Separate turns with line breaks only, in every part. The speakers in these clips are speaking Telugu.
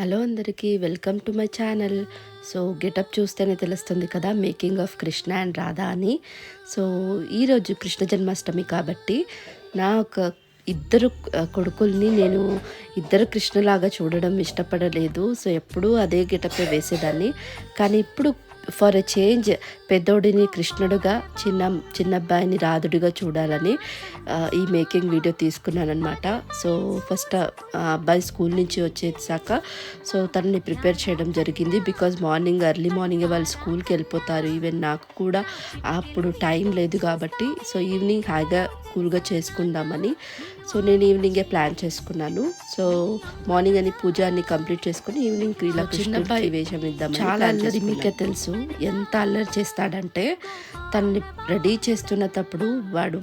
హలో అందరికీ welcome to my channel. So getup చూస్తేనే తెలుస్తుంది కదా making of Krishna and Radha అని. సో ఈరోజు కృష్ణ జన్మాష్టమి కాబట్టి నా ఒక ఇద్దరు కొడుకుల్ని నేను ఇద్దరు కృష్ణలాగా చూడడం ఇష్టపడలేదు. సో ఎప్పుడూ అదే గెటపే వేసేదాన్ని. కానీ ఇప్పుడు ఫర్ ఎ చేంజ్ పెద్దోడిని కృష్ణుడుగా చిన్న చిన్న అబ్బాయిని రాధుడిగా చూడాలని ఈ మేకింగ్ వీడియో తీసుకున్నాను అనమాట సో ఫస్ట్ ఆ అబ్బాయి స్కూల్ నుంచి వచ్చేసాక సో తనని ప్రిపేర్ చేయడం జరిగింది. బికాజ్ మార్నింగ్ ఎర్లీ మార్నింగ్ వాళ్ళు స్కూల్కి వెళ్ళిపోతారు. ఈవెన్ నాకు కూడా అప్పుడు టైం లేదు కాబట్టి సో ఈవినింగ్ హాయిగా కూల్గా చేసుకుందామని సో నేను ఈవినింగే ప్లాన్ చేసుకున్నాను. సో మార్నింగ్ అని పూజ అన్ని కంప్లీట్ చేసుకుని ఈవినింగ్ కృష్ణబాయి వేషం ఇద్దాం చాలా అల్లరి మీకే తెలుసు. ఎంత అల్లరి చేస్తాడంటే తనని రెడీ చేస్తున్నప్పుడు వాడు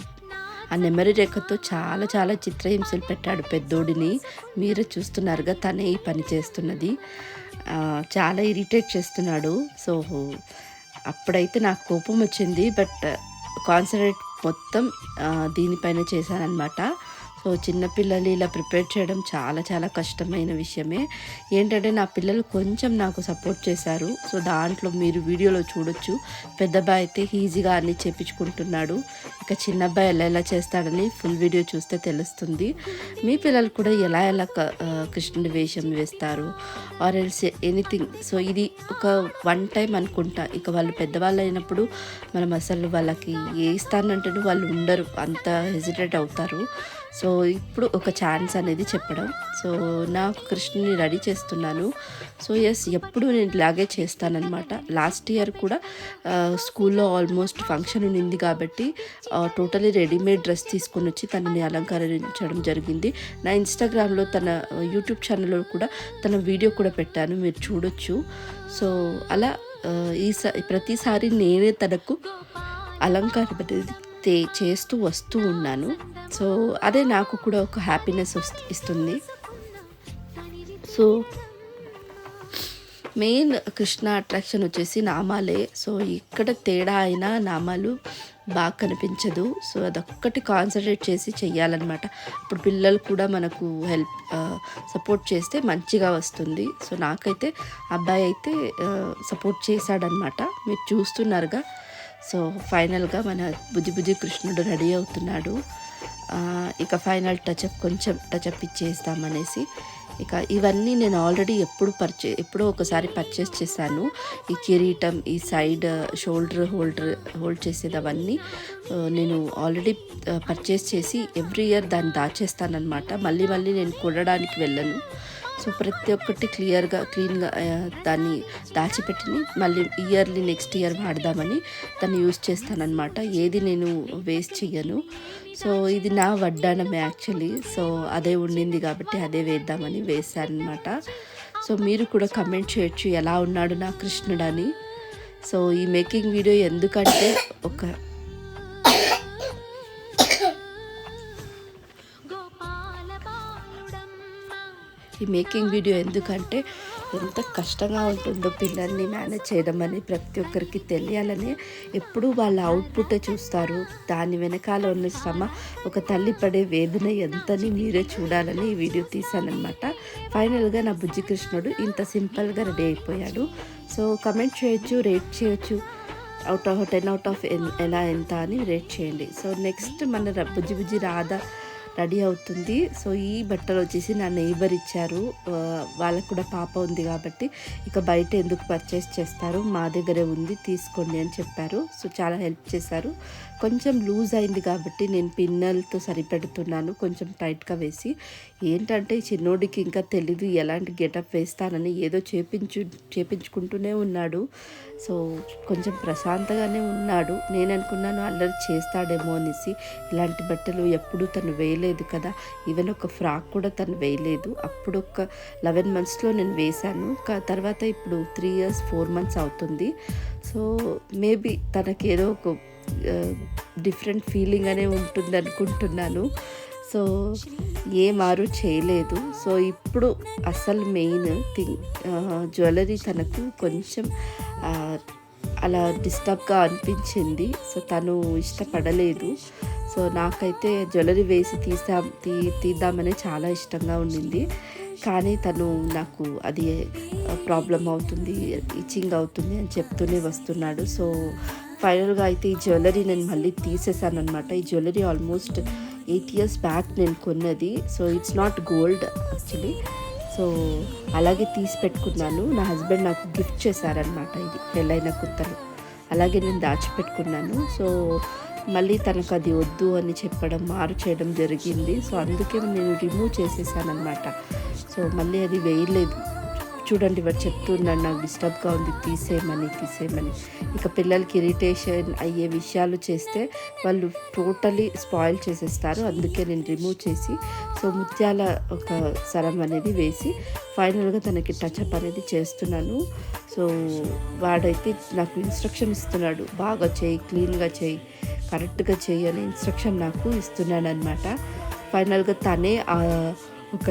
ఆ నెమరి రేఖతో చాలా చాలా చిత్రహింసలు పెట్టాడు పెద్దోడిని. మీరే చూస్తున్నారుగా తనే ఈ పని చేస్తున్నది. చాలా ఇరిటేట్ చేస్తున్నాడు. సో అప్పుడైతే నాకు కోపం వచ్చింది. బట్ కాన్సన్ట్రేట్ మొత్తం దీనిపైన చేశానన్నమాట. సో చిన్నపిల్లలు ఇలా ప్రిపేర్ చేయడం చాలా చాలా కష్టమైన విషయమే. ఏంటంటే నా పిల్లలు కొంచెం నాకు సపోర్ట్ చేశారు. సో దాంట్లో మీరు వీడియోలో చూడొచ్చు. పెద్దబ్బాయి అయితే ఈజీగా అన్ని చేపించుకుంటున్నాడు. ఇక చిన్న అబ్బాయి ఎలా ఎలా చేస్తాడని ఫుల్ వీడియో చూస్తే తెలుస్తుంది. మీ పిల్లలు కూడా ఎలా ఎలా క- కృష్ణుడి వేషం వేస్తారు. Or else anything. సో ఇది ఒక వన్ టైం అనుకుంటా. ఇక వాళ్ళు పెద్దవాళ్ళు అయినప్పుడు మనం అసలు వాళ్ళకి ఏ ఇస్తానంటే వాళ్ళు ఉండరు. అంత హెజిటేట్ అవుతారు. సో ఇప్పుడు ఒక ఛాన్స్ అనేది చెప్పడం. సో నాకు కృష్ణుని రెడీ చేస్తున్నాను. సో ఎస్ ఎప్పుడు నేను ఇలాగే చేస్తానన్నమాట. లాస్ట్ ఇయర్ కూడా స్కూల్లో ఆల్మోస్ట్ ఫంక్షన్ ఉంది కాబట్టి టోటలీ రెడీమేడ్ డ్రెస్ తీసుకొని వచ్చి తనని అలంకరించడం జరిగింది. నా ఇన్స్టాగ్రామ్లో తన యూట్యూబ్ ఛానల్లో కూడా తన వీడియో కూడా పెట్టాను. మీరు చూడొచ్చు. సో అలా ఈ ప్రతిసారి నేనే తనకు అలంకారం అనేది చేస్తూ వస్తూ ఉన్నాను. సో అదే నాకు కూడా ఒక హ్యాపీనెస్ ఇస్తుంది. సో మెయిన్ కృష్ణ అట్రాక్షన్ వచ్చేసి నామాలే. సో ఇక్కడ తేడా అయినా నామాలు బాగా కనిపించదు. సో అదొక్కటి కాన్సన్ట్రేట్ చేసి చెయ్యాలన్నమాట. ఇప్పుడు పిల్లలు కూడా మనకు హెల్ప్ సపోర్ట్ చేస్తే మంచిగా వస్తుంది. సో నాకైతే అబ్బాయి అయితే సపోర్ట్ చేశాడనమాట మీరు చూస్తున్నారుగా. సో ఫైనల్గా మన బుజ్జి బుజ్జి కృష్ణుడు రెడీ అవుతున్నాడు. ఇక ఫైనల్ టచ్అప్ కొంచెం టచ్అప్ ఇచ్చేస్తామనేసి ఇక ఇవన్నీ నేను ఆల్రెడీ ఎప్పుడు పర్చే ఎప్పుడో ఒకసారి పర్చేస్ చేశాను. ఈ కిరీటం ఈ సైడ్ షోల్డర్ హోల్డర్ హోల్డ్ చేసేది అవన్నీ నేను ఆల్రెడీ పర్చేస్ చేసి ఎవ్రీ ఇయర్ దాన్ని దాచేస్తానమాట మళ్ళీ మళ్ళీ నేను కొనడానికి వెళ్ళను. సో ప్రతి ఒక్కటి క్లియర్గా క్లీన్గా దాన్ని దాచిపెట్టి మళ్ళీ ఇయర్లీ నెక్స్ట్ ఇయర్ వాడదామని దాన్ని యూస్ చేస్తానన్నమాట. ఏది నేను వేస్ట్ చెయ్యను. సో ఇది నా వడ్డానమే యాక్చువల్లీ. సో అదే ఉండింది కాబట్టి అదే వేద్దామని వేశానమాట సో మీరు కూడా కమెంట్ చేయొచ్చు ఎలా ఉన్నాడు నా కృష్ణుడని సో ఈ మేకింగ్ వీడియో ఎందుకంటే ఒక ఈ మేకింగ్ వీడియో ఎందుకంటే ఎంత కష్టంగా ఉంటుందో పిల్లల్ని మేనేజ్ చేయడం అని ప్రతి ఒక్కరికి తెలియాలని ఎప్పుడూ వాళ్ళ అవుట్పుట్ చూస్తారు. దాని వెనకాల ఉన్న శ్రమ ఒక తల్లి పడే వేదన ఎంతని మీరే చూడాలని ఈ వీడియో తీశానమాట ఫైనల్గా నా బుజ్జి కృష్ణుడు ఇంత సింపుల్గా రెడీ అయిపోయాడు. సో కమెంట్ చేయొచ్చు రేట్ చేయొచ్చు. Out of ten out of ఎలా ఎంత అని రేట్ చేయండి. సో నెక్స్ట్ మన బుజ్జి బుజ్జి రాధా రెడీ అవుతుంది. సో ఈ బట్టలు వచ్చేసి నా నైబర్ ఇచ్చారు. వాళ్ళకు కూడా పాప ఉంది కాబట్టి ఇక బయట ఎందుకు పర్చేస్ చేస్తారు? మా దగ్గరే ఉంది తీసుకోండి అని చెప్పారు. సో చాలా హెల్ప్ చేశారు. కొంచెం లూజ్ అయింది కాబట్టి నేను పిన్నలతో సరిపెడుతున్నాను. కొంచెం టైట్గా వేసి. ఏంటంటే ఈ చిన్నోడికి ఇంకా తెలీదు ఎలాంటి గెటప్ వేస్తానని ఏదో చేపించు చేపించుకుంటూనే ఉన్నాడు. సో కొంచెం ప్రశాంతంగానే ఉన్నాడు. నేను అనుకున్నాను అల్లరి చేస్తాడేమో అనేసి. ఇలాంటి బట్టలు ఎప్పుడూ తను వేయలేదు. కదా. ఈవెన్ ఒక ఫ్రాక్ కూడా తను వేయలేదు. అప్పుడు ఒక లెవెన్ మంత్స్లో నేను వేశాను. తర్వాత ఇప్పుడు త్రీ ఇయర్స్ ఫోర్ మంత్స్ అవుతుంది. సో మేబీ తనకి ఏదో ఒక డిఫరెంట్ ఫీలింగ్ అనే ఉంటుంది అనుకుంటున్నాను. సో ఏ మారు చేయలేదు. సో ఇప్పుడు అసలు మెయిన్ థింగ్ జ్యువెలరీ తనకు కొంచెం అలా డిస్టర్బ్గా అనిపించింది. సో తను ఇష్టపడలేదు. సో నాకైతే జ్యువెలరీ వేసి తీసా తీ తీద్దామనే చాలా ఇష్టంగా ఉండింది. కానీ తను నాకు అది ప్రాబ్లం అవుతుంది ఇచ్చింగ్ అవుతుంది అని చెప్తూనే వస్తున్నాడు. సో ఫైనల్గా అయితే ఈ జ్యువెలరీ నేను మళ్ళీ తీసేసాను అనమాట ఈ jewellery almost eight years back నేను కొన్నది. So it's not gold actually. So అలాగే తీసి పెట్టుకున్నాను. నా హస్బెండ్ నాకు గిఫ్ట్ చేశారనమాట ఇది పెళ్ళైన కుత్తలు. అలాగే నేను దాచిపెట్టుకున్నాను సో మళ్ళీ తనకు అది వద్దు అని చెప్పడం మారు చేయడం జరిగింది. సో అందుకే నేను రిమూవ్ చేసేసాను అనమాట సో మళ్ళీ అది వేయలేదు. చూడండి వాడు చెప్తున్నాడు నాకు డిస్టర్బ్గా ఉంది తీసేయమని తీసేయమని. ఇక పిల్లలకి ఇరిటేషన్ అయ్యే విషయాలు చేస్తే వాళ్ళు టోటలీ స్పాయిల్ చేసేస్తారు. అందుకే నేను రిమూవ్ చేసి సో ముత్యాల ఒక సరం అనేది వేసి ఫైనల్గా తనకి టచ్అప్ అనేది చేస్తున్నాను. సో వాడైతే నాకు ఇన్స్ట్రక్షన్ ఇస్తున్నాడు. బాగా చేయి క్లీన్గా చేయి కరెక్ట్గా చేయి అనే ఇన్స్ట్రక్షన్ నాకు ఇస్తున్నాడు అనమాట ఫైనల్గా తనే ఒక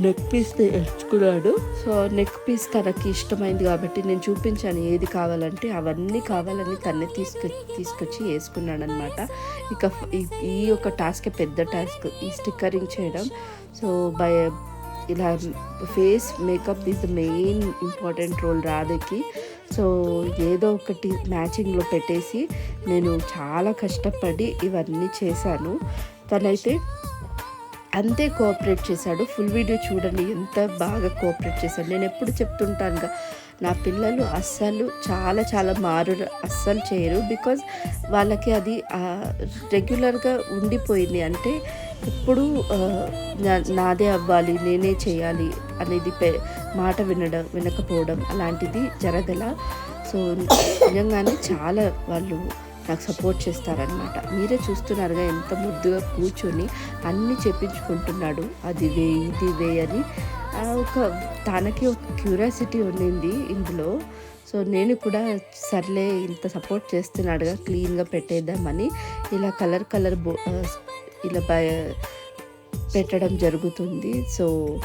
నెక్ పీస్ నేర్చుకున్నాడు సో నెక్ పీస్ తనకి ఇష్టమైంది కాబట్టి నేను చూపించాను ఏది కావాలంటే అవన్నీ కావాలని తన్నే తీసుకు తీసుకొచ్చి వేసుకున్నాడు అనమాట ఇక ఈ- యొక్క టాస్క్ పెద్ద టాస్క్ ఈ స్టిక్కరింగ్ చేయడం. సో బై ఇలా face makeup is the main important role రాధకి. సో ఏదో ఒకటి మ్యాచింగ్లో పెట్టేసి నేను చాలా కష్టపడి ఇవన్నీ చేశాను. తనైతే అంతే కోఆపరేట్ చేశాడు. ఫుల్ వీడియో చూడండి ఎంత బాగా కోఆపరేట్ చేశాడు. నేను ఎప్పుడు చెప్తుంటానుగా నా పిల్లలు అస్సలు చాలా చాలా మారు అస్సలు చేయరు. బికాజ్ వాళ్ళకి అది రెగ్యులర్గా ఉండిపోయింది అంటే ఎప్పుడు నా- నాదే అవ్వాలి నేనే చేయాలి అనేది మాట వినడం వినకపోవడం అలాంటిది జరగల. సో నిజంగానే చాలా వాళ్ళు నాకు సపోర్ట్ చేస్తారనమాట మీరే చూస్తున్నారుగా ఎంత ముద్దుగా కూర్చొని అన్నీ చెప్పించుకుంటున్నాడు. అది వే ఇది వే అని. ఒక తనకి ఒక క్యూరియాసిటీ ఉండింది ఇందులో. సో నేను కూడా సర్లే ఇంత సపోర్ట్ చేస్తున్నాడుగా క్లీన్గా పెట్టేద్దామని ఇలా కలర్ కలర్ బో ఇలా బయ పెట్టడం జరుగుతుంది. సో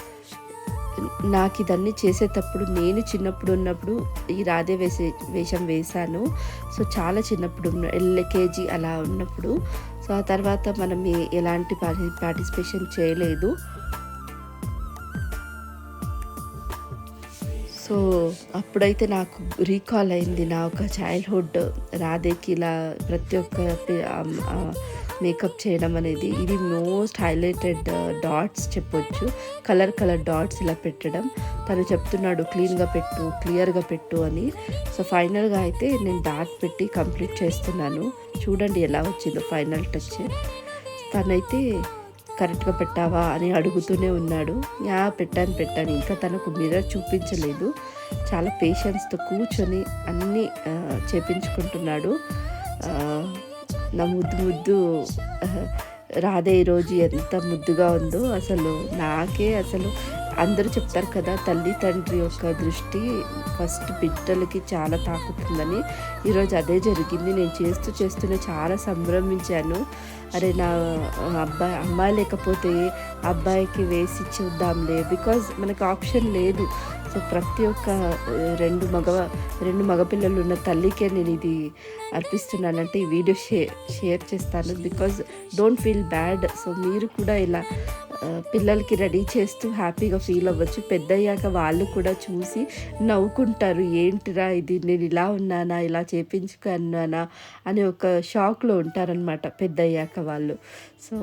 నాకు ఇదన్నీ చేసేటప్పుడు నేను చిన్నప్పుడు ఉన్నప్పుడు ఈ రాధే వేసే వేషం వేశాను. సో చాలా చిన్నప్పుడు ఉన్న ఎల్కేజీ అలా ఉన్నప్పుడు. సో ఆ తర్వాత మనం ఎలాంటి పార్టిసిపేషన్ చేయలేదు. సో అప్పుడైతే నాకు రీకాల్ అయింది నా ఒక చైల్డ్హుడ్. రాధేకి ఇలా ప్రతి ఒక్క మేకప్ చేయడం అనేది ఇది మోస్ట్ హైలైటెడ్ డాట్స్ చెప్పొచ్చు. కలర్ కలర్ డాట్స్ ఇలా పెట్టడం. తను చెప్తున్నాడు క్లీన్గా పెట్టు క్లియర్గా పెట్టు అని. సో ఫైనల్గా అయితే నేను డాట్ పెట్టి కంప్లీట్ చేస్తున్నాను. చూడండి ఎలా వచ్చిందో ఫైనల్ టచ్ తనైతే కరెక్ట్గా పెట్టావా? అని అడుగుతూనే ఉన్నాడు. యా పెట్టాను పెట్టాను. ఇంకా తనకు మిర్రర్ చూపించలేదు. చాలా పేషెన్స్తో కూర్చొని అన్నీ uh, చేపించుకుంటున్నాడు. Uh, నా ముద్దు ముద్దు రాధే ఈరోజు ఎంత ముద్దుగా ఉందో అసలు నాకే అసలు అందరూ చెప్తారు కదా తల్లి తండ్రి యొక్క దృష్టి ఫస్ట్ బిడ్డలకి చాలా తాకుతుందని. ఈరోజు అదే జరిగింది. నేను చేస్తూ చేస్తూనే చాలా సంభ్రమించాను. అరే నా అబ్బాయి అమ్మాయి లేకపోతే అబ్బాయికి వేసి చూద్దాంలే బికాజ్ మనకు ఆప్షన్ లేదు. సో ప్రతి ఒక్క రెండు మగ రెండు మగపిల్లలు ఉన్న తల్లికే నేను ఇది అర్పిస్తున్నానంటే ఈ వీడియో షేర్ షేర్ చేస్తాను. Because don't feel bad. So మీరు కూడా ఇలా పిల్లలకి రెడీ చేస్తూ హ్యాపీగా ఫీల్ అవ్వచ్చు. పెద్దయ్యాక వాళ్ళు కూడా చూసి నవ్వుకుంటారు. ఏంటిరా ఇది? నేను ఇలా ఉన్నానా? ఇలా చేపించుకున్నానా? అని ఒక షాక్లో ఉంటారనమాట పెద్దయ్యాక వాళ్ళు. సో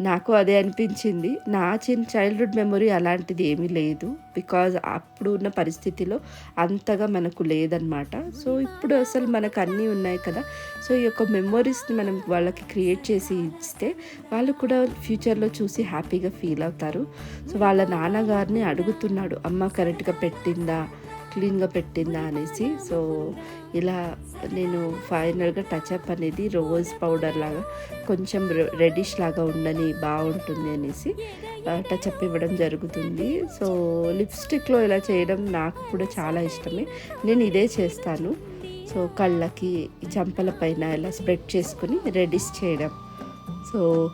నాకు అదే అనిపించింది. నా చిన్న చైల్డ్హుడ్ మెమొరీ అలాంటిది ఏమీ లేదు. బికాజ్ అప్పుడు ఉన్న పరిస్థితిలో అంతగా మనకు లేదనమాట సో ఇప్పుడు అసలు మనకు అన్నీ ఉన్నాయి కదా. సో ఈ యొక్క మెమొరీస్ని మనం వాళ్ళకి క్రియేట్ చేసి ఇస్తే వాళ్ళు కూడా ఫ్యూచర్లో చూసి హ్యాపీగా ఫీల్ అవుతారు. సో వాళ్ళ నాన్నగారిని అడుగుతున్నాడు అమ్మ కరెక్ట్గా పెట్టిందా? క్లీన్గా పెట్టిందా అనేసి. సో ఇలా నేను ఫైనల్గా టచ్అప్ అనేది రోజ్ పౌడర్ లాగా కొంచెం రెడిష్ లాగా ఉండని బాగుంటుంది అనేసి టచ్అప్ ఇవ్వడం జరుగుతుంది. సో లిప్స్టిక్లో ఇలా చేయడం నాకు కూడా చాలా ఇష్టమే. నేను ఇదే చేస్తాను. సో కళ్ళకి చంపల పైన ఇలా స్ప్రెడ్ చేసుకుని రెడిష్ చేయడం. సో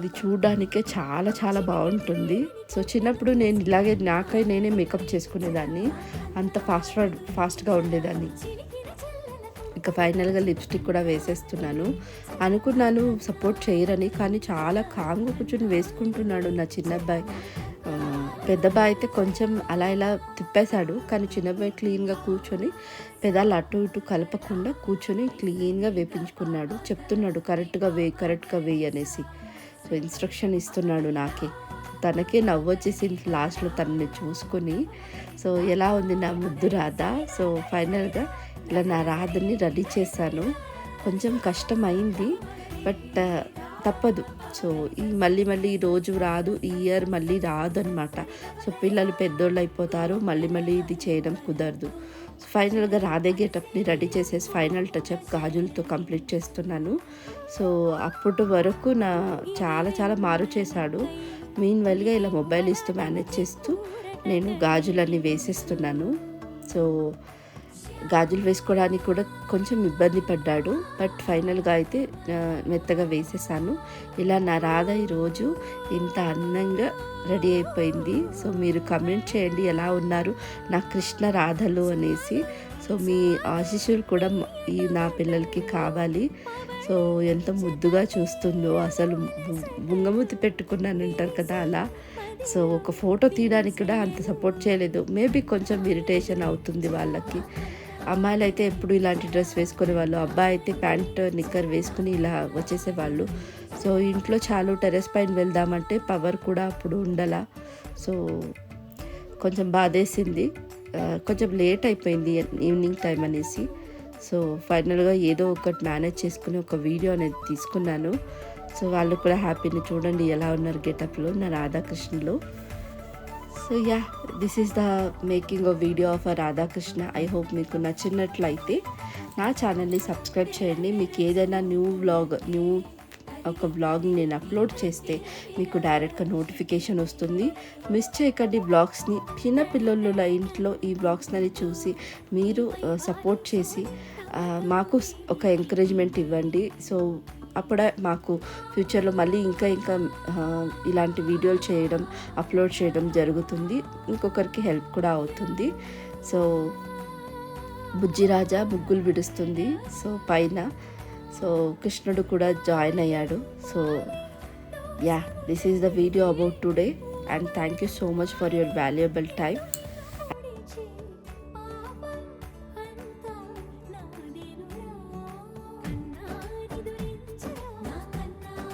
అది చూడడానికే చాలా చాలా బాగుంటుంది. సో చిన్నప్పుడు నేను ఇలాగే నాకై నేనే మేకప్ చేసుకునేదాన్ని. అంత ఫాస్ట్ ఫాస్ట్గా ఉండేదాన్ని. ఇక ఫైనల్గా లిప్స్టిక్ కూడా వేసేస్తున్నాను. అనుకున్నాను సపోర్ట్ చేయరని కానీ చాలా కాంగు కూర్చొని వేసుకుంటున్నాడు నా చిన్న అబ్బాయి అయితే కొంచెం అలా ఇలా తిప్పేశాడు. కానీ చిన్నబ్బాయి క్లీన్గా కూర్చొని పెదాలు అటు ఇటు కలపకుండా కూర్చొని క్లీన్గా వేపించుకున్నాడు. చెప్తున్నాడు కరెక్ట్గా వేయి కరెక్ట్గా వేయి అనేసి. సో ఇన్స్ట్రక్షన్ ఇస్తున్నాడు నాకే. తనకే నవ్వు వచ్చేసింది లాస్ట్లో తనని చూసుకొని సో ఎలా ఉంది నా ముద్దు రాధ? సో ఫైనల్గా ఇలా నా రాధని రెడీ చేశాను. కొంచెం కష్టం అయింది బట్ తప్పదు. సో ఈ మళ్ళీ మళ్ళీ ఈ రోజు రాదు ఈ ఇయర్ మళ్ళీ రాదు అనమాట సో పిల్లలు పెద్దోళ్ళు అయిపోతారు మళ్ళీ మళ్ళీ ఇది చేయడం కుదరదు. ఫైనల్గా రాధే గేటప్ని రెడీ చేసేసి ఫైనల్ టచ్అప్ గాజులతో కంప్లీట్ చేస్తున్నాను. సో అప్పటి వరకు నా చాలా చాలా మారు చేశాడు. మీన్ వైల్గా ఇలా మొబైల్ ఇస్తూ మేనేజ్ చేస్తూ నేను గాజులన్నీ వేసేస్తున్నాను. సో గాజులు వేసుకోవడానికి కూడా కొంచెం ఇబ్బంది పడ్డాడు. బట్ ఫైనల్గా అయితే మెత్తగా వేసేసాను. ఇలా నా రాధ ఈరోజు ఇంత అందంగా రెడీ అయిపోయింది. సో మీరు కమెంట్ చేయండి ఎలా ఉన్నారు నా కృష్ణ రాధలు అనేసి. సో మీ ఆశీస్సులు కూడా ఈ నా పిల్లలకి కావాలి. సో ఎంత ముద్దుగా చూస్తుందో అసలు బు- బుంగమూతి పెట్టుకున్నాను అంటారు కదా అలా. సో ఒక ఫోటో తీయడానికి కూడా అంత సపోర్ట్ చేయలేదు. మేబీ కొంచెం ఇరిటేషన్ అవుతుంది వాళ్ళకి. అమ్మాయిలు అయితే ఎప్పుడు ఇలాంటి డ్రెస్ వేసుకునే వాళ్ళు అబ్బాయి అయితే ప్యాంట్ నిక్కర్ వేసుకుని ఇలా వచ్చేసేవాళ్ళు. సో ఇంట్లో చాలు టెరెస్ పైన వెళ్దామంటే పవర్ కూడా అప్పుడు ఉండలా. సో కొంచెం బాధేసింది. కొంచెం లేట్ అయిపోయింది ఈవినింగ్ టైం అనేసి. సో ఫైనల్గా ఏదో ఒకటి మేనేజ్ చేసుకుని ఒక వీడియో అనేది తీసుకున్నాను. సో వాళ్ళు కూడా హ్యాపీని చూడండి ఎలా ఉన్నారు గెటప్లో? నా రాధాకృష్ణలో. So ya this is the making of video of a Radhakrishna I hope మీకు నచ్చినట్లయితే నా ఛానల్ని సబ్స్క్రైబ్ చేయండి. మీకు ఏదైనా న్యూ వ్లాగ్ న్యూ ఒక బ్లాగ్ నేను అప్లోడ్ చేస్తే మీకు డైరెక్ట్గా నోటిఫికేషన్ వస్తుంది. మిస్ చేయకండి బ్లాగ్స్ని చిన్న పిల్లల ఇంట్లో ఈ బ్లాగ్స్ని చూసి మీరు uh, సపోర్ట్ చేసి uh, మాకు ఒక ఎంకరేజ్మెంట్ ఇవ్వండి. సో అప్పుడే మాకు ఫ్యూచర్లో మళ్ళీ ఇంకా ఇంకా ఇలాంటి వీడియోలు చేయడం అప్లోడ్ చేయడం జరుగుతుంది. ఇంకొకరికి హెల్ప్ కూడా అవుతుంది. సో బుజ్జిరాజా ముగ్గులు విడుస్తుంది. సో పైన సో కృష్ణుడు కూడా జాయిన్ అయ్యాడు. So ya this is the video about today. And thank you so much for your valuable time